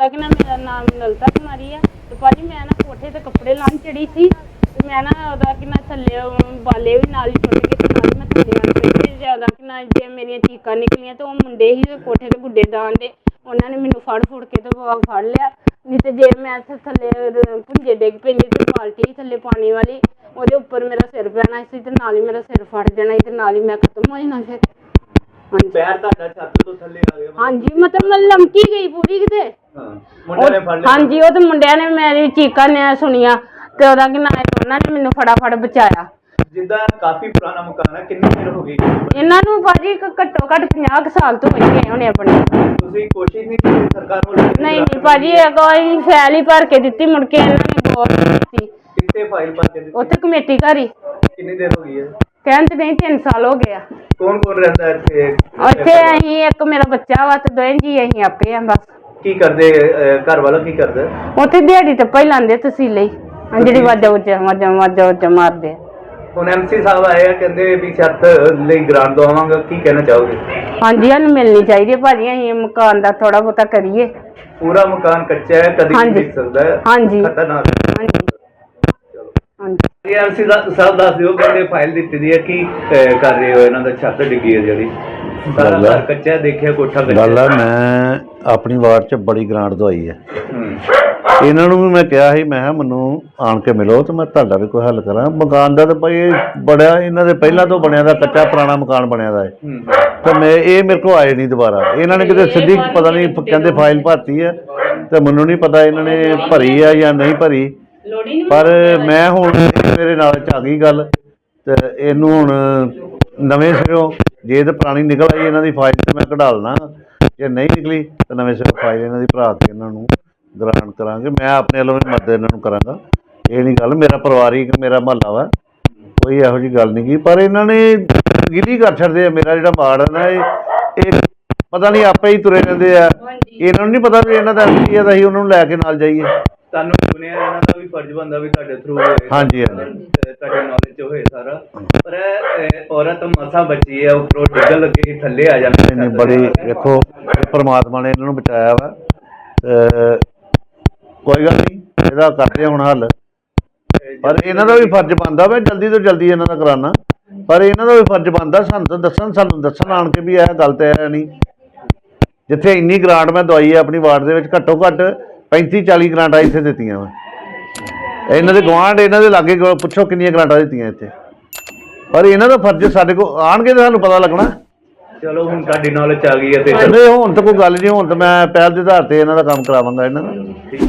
ਉਹਦਾ ਕਿ ਨਾ ਮੇਰਾ ਨਾਮ ਲਲਤਾ ਕੁਮਾਰੀ ਆ ਤੇ ਭਾਜੀ ਮੈਂ ਨਾ ਕੋਠੇ ਤੇ ਕੱਪੜੇ ਲਾਉਣ ਚੜੀ ਸੀ ਤੇ ਮੈਂ ਨਾ ਉਹਦਾ ਕਿ ਨਾ ਥੱਲੇ ਬਾਲੇ ਵੀ ਨਾਲ ਹੀ ਛੁੱਟ ਗਏ ਤੇ ਨਾਲ ਹੀ ਮੈਂ ਥੱਲੇ ਆ ਪਈ ਤੇ ਜ਼ਿਆਦਾ ਕਿ ਨਾ ਜੇ ਮੇਰੀਆਂ ਚੀਕਾਂ ਨਿਕਲੀਆਂ ਤੇ ਉਹ ਮੁੰਡੇ ਹੀ ਕੋਠੇ ਤੇ ਗੁੱਡੇ ਦਾਣ ਦੇ ਉਹਨਾਂ ਨੇ ਮੈਨੂੰ ਫੜ ਫੁੜ ਕੇ ਤੇ ਵਾ- ਫੜ ਲਿਆ। ਨਹੀਂ ਤੇ ਜੇ ਮੈਂ ਇੱਥੇ ਥੱਲੇ ਰ- ਭੁੰਜੇ ਡਿੱਗ ਪੈਂਦੀ ਤੇ ਬਾਲਟੀ ਸੀ ਥੱਲੇ ਪਾਣੀ ਵਾਲੀ ਉਹਦੇ ਉੱਪਰ ਮੇਰਾ ਸਿਰ ਪੈਣਾ ਸੀ ਤੇ ਨਾਲ ਹੀ ਮੇਰਾ ਸਿਰ ਫੜ ਜਾਣਾ ਸੀ ਤੇ ਨਾਲ ਹੀ ਮੈਂ ਖਤਮ ਹੋ ਜਾਣਾ ਫਿਰ। ਹਾਂਜੀ। ਪੈਰ ਤੁਹਾਡਾ ਛੱਤ ਤੋਂ ਥੱਲੇ ਆ ਗਿਆ। ਹਾਂਜੀ ਮਤਲਬ ਮੈਂ ਲਮਕੀ ਗਈ ਪੂਰੀ ਕਿਤੇ। ਹਾਂ ਮੁੰਡੇ ਨੇ ਫੜ ਲਿਆ। ਹਾਂਜੀ ਉਹ ਤੇ ਮੁੰਡਿਆਂ ਨੇ ਮੇਰੀ ਚੀਕਾਂ ਨੇ ਸੁਣੀਆਂ ਤੇ ਉਹਦਾ ਕਿ ਨਾ ਉਹਨਾਂ ਨੇ ਮੈਨੂੰ ਫਟਾਫਟ ਬਚਾਇਆ। ਜਿੱਦਾਂ ਕਾਫੀ ਪੁਰਾਣਾ ਮਕਾਨ ਹੈ ਕਿੰਨੀ ਦੇਰ ਹੋ ਗਈ? ਇਹਨਾਂ ਨੂੰ ਭਾਜੀ ਕ- ਘੱਟੋ ਘੱਟ 50 ਕੁ ਸਾਲ ਤੋਂ ਹੋਈ ਗਏ ਹੋਣੇ ਆਪਣੇ। ਤੁਸੀਂ ਕੋਸ਼ਿਸ਼ ਨਹੀਂ ਕੀਤੀ ਸਰਕਾਰ ਵੱਲੋਂ? ਨਹੀਂ ਨਹੀਂ ਭਾਜੀ ਇਹ ਕੋਈ ਫੈਲ ਹੀ ਭਰ ਕੇ ਦਿੱਤੀ ਮੁੜ ਕੇ ਇਹਨਾਂ ਨੇ ਗੌਰ ਨਹੀਂ ਕੀਤੀ ਕਿੱਥੇ ਫਾਈਲ ਭਰ ਕੇ ਦਿੱਤੀ? ਉੱਥੇ ਕਮੇਟੀ ਘਰ ਹੀ। ਕਿੰਨੀ ਦੇਰ ਹੋ ਗਈ ਹੈ? ਤੇ ਨਹੀਂ 3 ਸਾਲ ਹੋ ਗਏ ਆ। ਕੌਣ ਕੌਣ ਰਹਿੰਦਾ ਇੱਥੇ? ਉੱਥੇ ਅਸੀਂ ਇੱਕ ਮੇਰਾ ਬੱਚਾ ਵਾ ਤੇ ਦੋਵੇਂ ਜੀ ਅਸੀਂ ਆਪੇ ਆ ਬਸ। ਕੀ ਕਰਦੇ ਅਹ, ਘਰ ਵਾਲਾ ਕੀ ਕਰਦਾ? ਉੱਥੇ ਦਿਹਾੜੀ ਤੇ ਪਹਿਲਾਂ ਲਾਉਂਦੇ ਤਸੀਲੇ ਹੀ ਆਹ ਜਿਹੜੀ ਵਾਜਾ ਉੱਚਾ ਵਾਜਾ ਵਾਜਾ ਉੱਚਾ ਮਾਰਦੇ ਆ। ਹੁਣ ਐਮਸੀ ਸਾਹਿਬ ਆਏ ਆ ਕਹਿੰਦੇ ਵੀ ਛੱਤ ਲਈ ਗ੍ਰਾਂਟ ਦਵਾਵਾਂਗਾ ਕੀ ਕਹਿਣਾ ਚਾਹੋਗੇ? ਹਾਂਜੀ ਸਾਨੂੰ ਮਿਲਣੀ ਚਾਹੀਦੀ ਹੈ ਭਾਜੀ ਅਸੀਂ ਮਕਾਨ ਦਾ ਥੋੜਾ ਬਹੁਤਾ ਕਰੀਏ। ਪੂਰਾ ਮਕਾਨ ਕੱਚਾ ਹੈ ਕਦੀ ਵੀ ਹਾਂਜੀ। ਡਿੱਗ ਸਕਦਾ। ਹੈ ਹਾਂਜੀ। ਖਤਰਨਾਕ ਹੈ। ਹਾਂਜੀ। ਹਾਂਜੀ। ਇਹ ਐਮਸੀ ਸਾਹਿਬ ਦੱਸ ਦਿਓ ਕਹਿੰਦੇ ਫਾਈਲ ਦਿੱਤੀ ਦੀ ਹੈ ਕੀ ਅਹ, ਕਰ ਰਹੇ ਹੋ ਇਹਨਾਂ ਦਾ ਛੱਤ ਡਿੱਗੀ ਹੈ ਜਿਹੜੀ? ਸਾਰਾ ਗੱਲ ਹੈ। ਘਰ ਕੱਚਾ ਹੈ ਦੇਖਿਆ ਕੋਠਾ ਕੱਚਾ ਗੱਲ ਆ ਮੈਂ ਆਪਣੀ ਵਾਰਡ 'ਚ ਬੜੀ ਗ੍ਰਾਂਟ ਦਵਾਈ ਹੈ। ਇਹਨਾਂ ਨੂੰ ਵੀ ਮੈਂ ਕਿਹਾ ਸੀ ਮੈਂ ਕਿਹਾ ਮੈਨੂੰ ਆਣ ਕੇ ਮਿਲੋ ਤੇ ਮੈਂ ਤੁਹਾਡਾ ਵੀ ਕੋਈ ਹੱਲ ਕਰਾਂ। ਮਕਾਨ ਦਾ ਤਾਂ ਭਾਈ ਇਹ ਬੜਿਆ ਇਹਨਾਂ ਦੇ ਪਹਿਲਾਂ ਤੋਂ ਬਣਿਆ ਦਾ ਕੱਚਾ ਪੁਰਾਣਾ ਮਕਾਨ ਬਣਿਆ ਦਾ ਹੈ। ਤੇ ਮੈਂ ਇਹ ਮੇਰੇ ਕੋਲ ਆਏ ਨਹੀਂ ਦੁਬਾਰਾ। ਇਹਨਾਂ ਨੇ ਕਿਤੇ ਸਿੱਧੀ ਪਤਾ ਨਹੀਂ ਕਹਿੰਦੇ ਫਾਈਲ ਭਰਤੀ ਹੈ ਤੇ ਮੈਨੂੰ ਨਹੀਂ ਪਤਾ ਇਹਨਾਂ ਨੇ ਭਰੀ ਹੈ ਜਾਂ ਨਹੀਂ ਭਰੀ। ਪਰ ਮੈਂ ਹੁਣ ਮੇਰੇ ਨਾਲ ਚ ਆ ਗਈ ਗੱਲ ਤੇ ਇਹਨੂੰ ਹੁਣ ਨਵੇਂ ਸਿਰੋਂ ਜੇ ਤੇ ਪੁਰਾਣੀ ਨਿਕਲ ਆਈ ਇਹਨਾਂ ਦੀ ਫਾਈਲ ਤੇ ਮੈਂ ਕਢਾ ਲਣਾ। ਜੇ ਨਹੀਂ ਨਿਕਲੀ ਤਾਂ ਨਵੇਂ ਸਿਰੋਂ ਫਾਈਲ ਇਹਨਾਂ ਦੀ ਭਰਾ ਕੇ ਇਹਨਾਂ ਨੂੰ ਗ੍ਰਾਂਟ ਕਰਾਂਗੇ। ਮੈਂ ਆਪਣੇ ਵੱਲੋਂ ਵੀ ਮਦਦ ਇਹਨਾਂ ਨੂੰ ਕਰਾਂਗਾ। ਇਹ ਨਹੀਂ ਗੱਲ ਮੇਰਾ ਪਰਿਵਾਰਿਕ ਮੇਰਾ ਮਹੱਲਾ ਵਾ। ਕੋਈ ਇਹੋ ਜੀ ਗੱਲ ਨਹੀਂ ਕੀ ਪਰ ਇਹਨਾਂ ਨੇ ਗਿਲੀ ਕਰ ਛੱਡਦੇ ਆ। ਮੇਰਾ ਜਿਹੜਾ ਮਾੜ ਹੈ ਨਾ ਇਹ ਇਹ ਪਤਾ ਨਹੀਂ ਆਪੇ ਹੀ ਤੁਰੇ ਰਹਿੰਦੇ ਆ। ਇਹਨਾਂ ਨੂੰ ਨਹੀਂ ਪਤਾ ਵੀ ਇਹਨਾਂ ਦਾ ਐਮਪੀ ਆ ਤਾਂ ਅਸੀਂ ਉਹਨਾਂ ਨੂੰ ਲੈ ਕੇ ਨਾਲ ਜਾਈਏ। ਤੁਹਾਨੂੰ ਸੁਣਿਆ ਇਹਨਾਂ ਦਾ ਵੀ ਫਰਜ਼ ਬੰਦਾ ਵੀ ਤੁਹਾਡੇ ਥਰੂ ਹੋਏ। ਹਾਂਜੀ, ਹਾਂਜੀ। ਤੁਹਾਡੇ ਨੌਲੇਜ ਹੋਏ ਸਾਰਾ। ਪਰ ਇਹ ਔਰਤ ਮਸਾ ਬਚੀ ਹੈ ਉੱਪਰੋਂ ਡਿੱਗਣ ਲੱਗੇ ਕਿ ਥੱਲੇ ਆ ਬੜੀ ਵੇਖੋ ਪ੍ਰਮਾਤਮਾ ਨੇ ਇਹਨਾਂ ਨੂੰ ਬਚਾਇਆ ਵਾ। ਕੋਈ ਗੱਲ ਨਹੀਂ ਇਹਦਾ ਕਰਦੇ ਹੁਣ ਹੱਲ। ਪਰ ਇਹਨਾਂ ਦਾ ਵੀ ਫਰਜ਼ ਬਣਦਾ ਵਾ ਜਲਦੀ ਤੋਂ ਜਲਦੀ ਇਹਨਾਂ ਦਾ ਕਰਾਉਣਾ ਪਰ ਇਹਨਾਂ ਦਾ ਵੀ ਫਰਜ਼ ਬਣਦਾ ਸਾਨੂੰ ਤਾਂ ਦੱਸਣ ਸਾਨੂੰ ਦੱਸਣ ਆਣ ਕੇ ਵੀ ਇਹ ਗੱਲ ਤੇ ਹੈ ਨਹੀਂ। ਜਿੱਥੇ ਇੰਨੀ ਗ੍ਰਾਂਟ ਮੈਂ ਦਵਾਈ ਹੈ ਆਪਣੀ ਵਾਰਡ ਦੇ ਵਿੱਚ ਘੱਟੋ ਘੱਟ 35 40 ਗ੍ਰਾਂਟਾਂ ਇੱਥੇ ਦਿੱਤੀਆਂ ਵਾ। ਇਹਨਾਂ ਦੇ ਗਵਾਂਢ ਇਹਨਾਂ ਦੇ ਲਾਗੇ ਪੁੱਛੋ ਕਿੰਨੀਆਂ ਗ੍ਰਾਂਟਾਂ ਦਿੱਤੀਆਂ ਇੱਥੇ। ਪਰ ਇਹਨਾਂ ਦਾ ਫਰਜ਼ ਸਾਡੇ ਕੋਲ ਆਣਗੇ ਤਾਂ ਸਾਨੂੰ ਪਤਾ ਲੱਗਣਾ। ਚਲੋ ਹੁਣ ਤੁਹਾਡੀ ਨੌਲੇਜ ਆ ਗਈ ਹੈ ਤੇ ਨਹੀਂ ਹੁਣ ਤਾਂ ਕੋਈ ਗੱਲ ਨਹੀਂ ਹੁਣ ਤਾਂ ਮੈਂ ਪਹਿਲ ਦੇ ਆਧਾਰ ਤੇ ਇਹਨਾਂ ਦਾ ਕੰਮ ਕਰਾਵਾਂਗਾ ਇਹਨਾਂ ਦਾ।